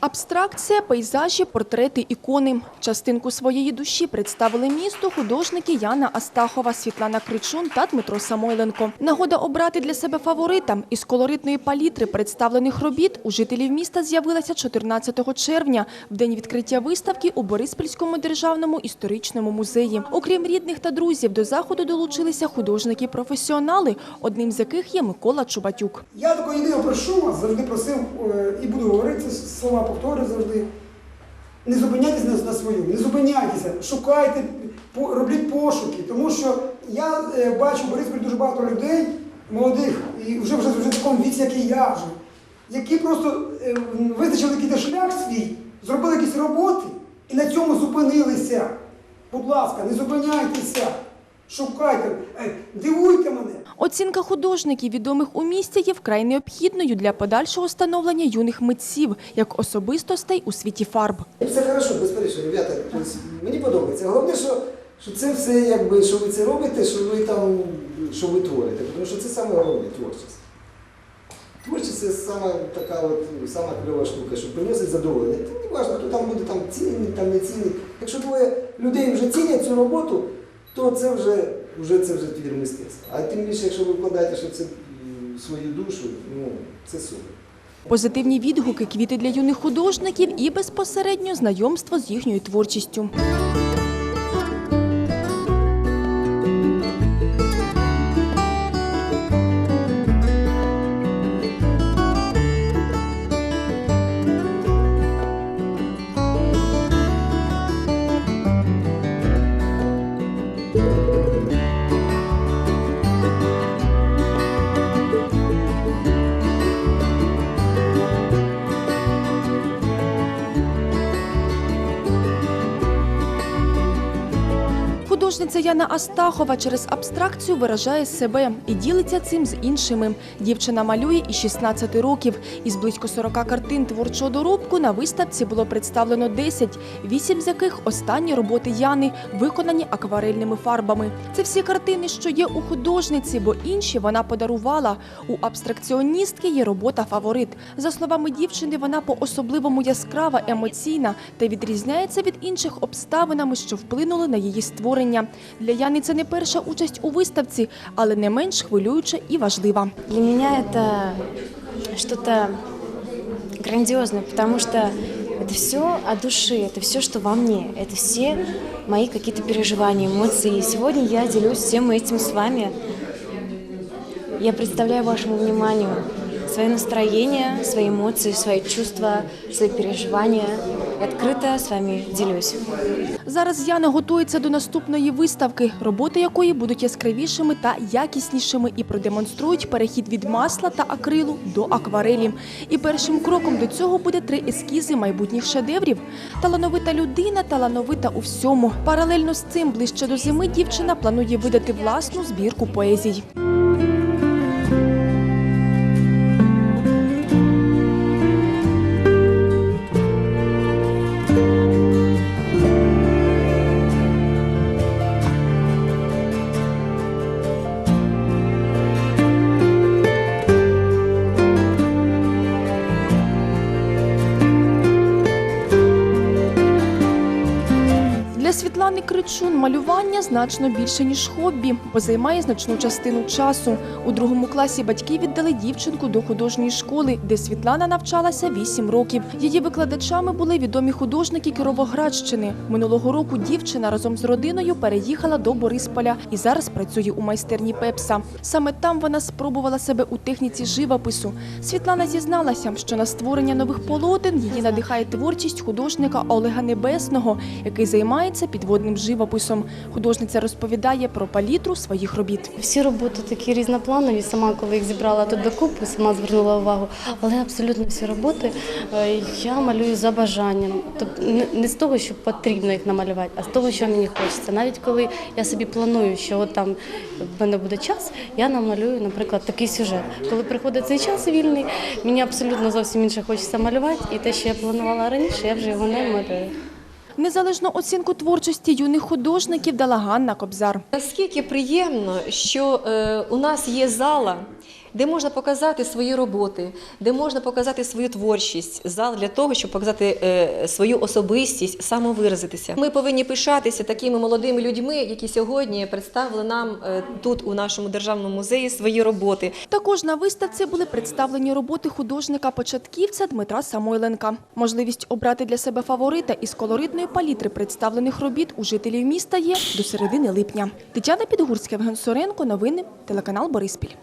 Абстракція, пейзажі, портрети, ікони. Частинку своєї душі представили місту художники Яна Астахова, Світлана Кричун та Дмитро Самойленко. Нагода обрати для себе фаворита із колоритної палітри представлених робіт у жителів міста з'явилася 14 червня, в день відкриття виставки у Бориспільському державному історичному музеї. Окрім рідних та друзів, до заходу долучилися художники-професіонали, одним з яких є Микола Чубатюк. Я такого єдиного прошу завжди просив е, і буду говорити слова, повторюю завжди. Не зупиняйтесь на, своєму, не зупиняйтеся, шукайте, робіть пошуки, тому що я е, бачу в Борисполі дуже багато людей, молодих, і вже вже, вже в такому віці, як і я вже, які просто е, визначили якийсь шлях свій, зробили якісь роботи і на цьому зупинилися. Будь ласка, не зупиняйтеся, шукайте, е, дивуйте мене. Оцінка художників, відомих у місті, є вкрай необхідною для подальшого становлення юних митців як особистостей у світі фарб. Все хорошо, безперечно, ребята. Мені подобається. Головне, що, що це все, якби, що ви це робите, що ви там, що ви творите. Тому що це саме головне творчість. Творчість це саме така от, сама кльова штука, що приносить задоволення. Та не важливо, хто там буде там цінний, там не цінний. Якщо двоє людей вже цінять цю роботу, то це вже, вже, це вже твір мистецтва. А тим більше, якщо ви вкладаєте що це свою душу, ну, це супер. Позитивні відгуки, квіти для юних художників і безпосередньо знайомство з їхньою творчістю. Художниця Яна Астахова через абстракцію виражає себе і ділиться цим з іншими. Дівчина малює із 16 років. Із близько 40 картин творчого доробку на виставці було представлено 10, вісім з яких останні роботи Яни, виконані акварельними фарбами. Це всі картини, що є у художниці, бо інші вона подарувала. У абстракціоністки є робота фаворит. За словами дівчини, вона по-особливому яскрава, емоційна та відрізняється від інших обставинами, що вплинули на її створення Для Яни це не перша участь у виставці, але не менш хвилююча і важлива. Для меня это что-то грандиозное, потому что это все от души, это все, что во мне, это все мои какие-то переживания, эмоции. И сегодня я делюсь всем этим с вами. Я представляю вашему вниманию свои настроения, свои эмоции, свои чувства, свои переживания. Открыто с вами делюсь. Зараз Яна готується до наступної виставки, роботи якої будуть яскравішими та якіснішими і продемонструють перехід від масла та акрилу до акварелі. І першим кроком до цього буде три ескізи майбутніх шедеврів. Талановита людина, талановита у всьому. Паралельно з цим ближче до зими дівчина планує видати власну збірку поезій. Світлани Кричун малювання значно більше, ніж хобі, бо займає значну частину часу. У другому класі батьки віддали дівчинку до художньої школи, де Світлана навчалася 8 років. Її викладачами були відомі художники Кіровоградщини. Минулого року дівчина разом з родиною переїхала до Борисполя і зараз працює у майстерні Пепса. Саме там вона спробувала себе у техніці живопису. Світлана зізналася, що на створення нових полотен її надихає творчість художника Олега Небесного, який займається підводним живописом. Художниця розповідає про палітру своїх робіт. Всі роботи такі різнопланові. Сама, коли їх зібрала тут докупи, сама звернула увагу. Але абсолютно всі роботи е, я малюю за бажанням. Тобто не з того, що потрібно їх намалювати, а з того, що мені хочеться. Навіть коли я собі планую, що от там в мене буде час, я намалюю, наприклад, такий сюжет. Коли приходить цей час вільний, мені абсолютно зовсім інше хочеться малювати, і те, що я планувала раніше, я вже його не малюю. Незалежну оцінку творчості юних художників дала Ганна Кобзар. Наскільки приємно, що е, у нас є зала, де можна показати свої роботи, де можна показати свою творчість, зал для того, щоб показати е, свою особистість, самовиразитися. Ми повинні пишатися такими молодими людьми, які сьогодні представили нам е, тут, у нашому державному музеї, свої роботи. Також на виставці були представлені роботи художника-початківця Дмитра Самойленка. Можливість обрати для себе фаворита із колоритної палітри представлених робіт у жителів міста є до середини липня. Тетяна Підгурська, Євген Соренко. Новини телеканал Бориспіль.